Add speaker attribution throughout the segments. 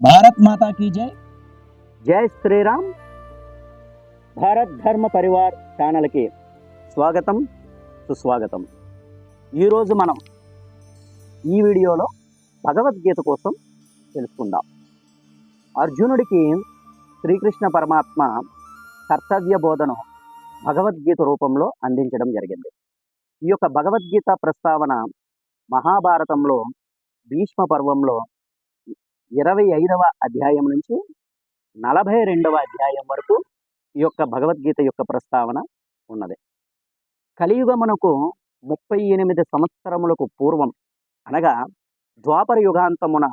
Speaker 1: భారత్ మాతా key జై
Speaker 2: జై శ్రీరామ్ భారత్ ధర్మ పరివార్ ఛానల్కి స్వాగతం సుస్వాగతం. ఈరోజు మనం ఈ వీడియోలో భగవద్గీత కోసం తెలుసుకుందాం. అర్జునుడికి శ్రీకృష్ణ పరమాత్మ కర్తవ్య బోధను భగవద్గీత రూపంలో అందించడం జరిగింది. ఈ యొక్క భగవద్గీత ప్రస్తావన మహాభారతంలో భీష్మ పర్వంలో ఇరవై ఐదవ అధ్యాయం నుంచి నలభై రెండవ అధ్యాయం వరకు ఈ యొక్క భగవద్గీత యొక్క ప్రస్తావన ఉన్నది. కలియుగమునకు ముప్పై ఎనిమిది సంవత్సరములకు పూర్వం అనగా ద్వాపర యుగాంతమున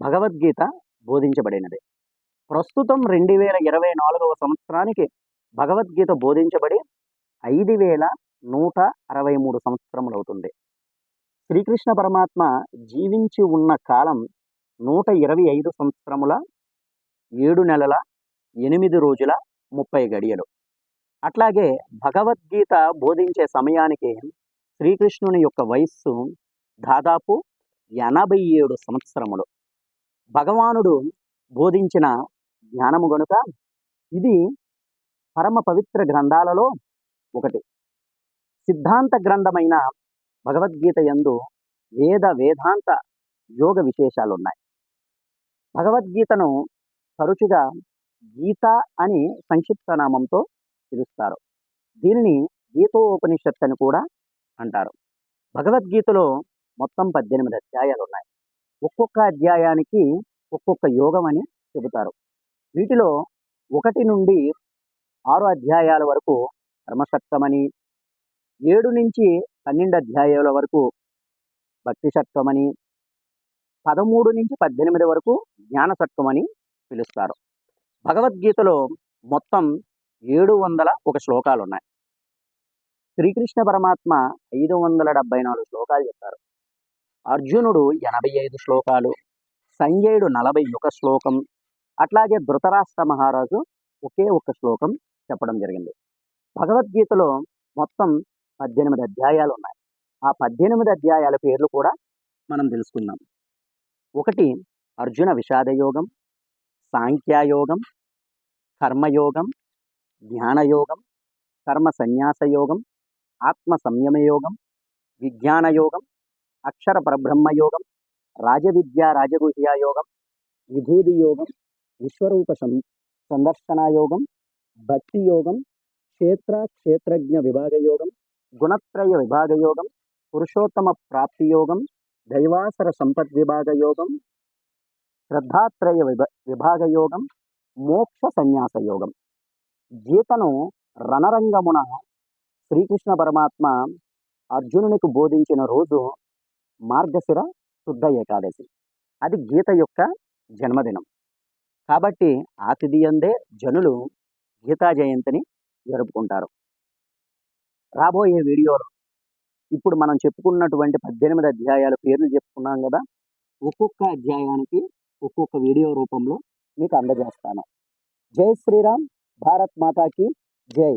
Speaker 2: భగవద్గీత బోధించబడినది. ప్రస్తుతం రెండు వేల ఇరవై నాలుగవ సంవత్సరానికి భగవద్గీత బోధించబడి ఐదు వేల నూట అరవై మూడు సంవత్సరములు అవుతుంది శ్రీకృష్ణ పరమాత్మ జీవించి ఉన్న కాలం నూట ఇరవై ఐదు సంవత్సరముల ఏడు నెలల ఎనిమిది రోజుల ముప్పై గడియలు. అట్లాగే భగవద్గీత బోధించే సమయానికి శ్రీకృష్ణుని యొక్క వయస్సు దాదాపు ఎనభై ఏడు సంవత్సరములు. భగవానుడు బోధించిన జ్ఞానము గనుక ఇది పరమ పవిత్ర గ్రంథాలలో ఒకటి. సిద్ధాంత గ్రంథమైన భగవద్గీత యందు వేద వేదాంత యోగ విశేషాలు ఉన్నాయి భగవద్గీతను తరచుగా గీత అని సంక్షిప్త నామంతో పిలుస్తారు. దీనిని గీతోపనిషత్ అని కూడా అంటారు. భగవద్గీతలో మొత్తం పద్దెనిమిది అధ్యాయాలు ఉన్నాయి ఒక్కొక్క అధ్యాయానికి ఒక్కొక్క యోగం అని చెబుతారు. వీటిలో ఒకటి నుండి ఆరు అధ్యాయాల వరకు కర్మశక్తమని ఏడు నుంచి పన్నెండు అధ్యాయాల వరకు భక్తి శక్తమని పదమూడు నుంచి పద్దెనిమిది వరకు జ్ఞానసత్వం అని పిలుస్తారు. భగవద్గీతలో మొత్తం ఏడు వందల ఒక శ్లోకాలు ఉన్నాయి శ్రీకృష్ణ పరమాత్మ ఐదు వందల డెబ్బై నాలుగు శ్లోకాలు చెప్పారు. అర్జునుడు ఎనభై ఐదు శ్లోకాలు సంజయుడు నలభై ఒక శ్లోకం అట్లాగే ధృతరాష్ట్ర మహారాజు ఒకే ఒక్క శ్లోకం చెప్పడం జరిగింది. భగవద్గీతలో మొత్తం పద్దెనిమిది అధ్యాయాలు ఉన్నాయి ఆ పద్దెనిమిది అధ్యాయాల పేర్లు కూడా మనం తెలుసుకుందాం. ఒకటి అర్జున విషాదయోగం సాంఖ్యాయోగం కర్మయోగం జ్ఞానయోగం కర్మ సన్యాసయోగం ఆత్మ సంయమయోగం విజ్ఞానయోగం అక్షర పరబ్రహ్మయోగం రాజవిద్యా రాజగుహ్యాయోగం విభూతి యోగం విశ్వరూప సందర్శనాయోగం భక్తి యోగం క్షేత్ర క్షేత్రజ్ఞ విభాగయోగం గుణత్రయ విభాగయోగం పురుషోత్తమ ప్రాప్తియోగం దైవాసర సంపద్ విభాగ యోగం శ్రద్ధాత్రయ విభ విభాగ యోగం మోక్ష సన్యాస యోగం గీతను రణరంగమున శ్రీకృష్ణ పరమాత్మ అర్జునునికి బోధించిన రోజు మార్గశిర శుద్ధ ఏకాదశి. అది గీత యొక్క జన్మదినం. కాబట్టి ఆ జనులు గీతా జయంతిని జరుపుకుంటారు. రాబోయే వీడియోలో ఇప్పుడు మనం చెప్పుకున్నటువంటి పద్దెనిమిది అధ్యాయాల పేర్లు చెప్పుకున్నాం కదా ఒక్కొక్క అధ్యాయానికి ఒక్కొక్క వీడియో రూపంలో మీకు అందజేస్తాను. జై శ్రీరామ్ భారత్ మాతాకి జై.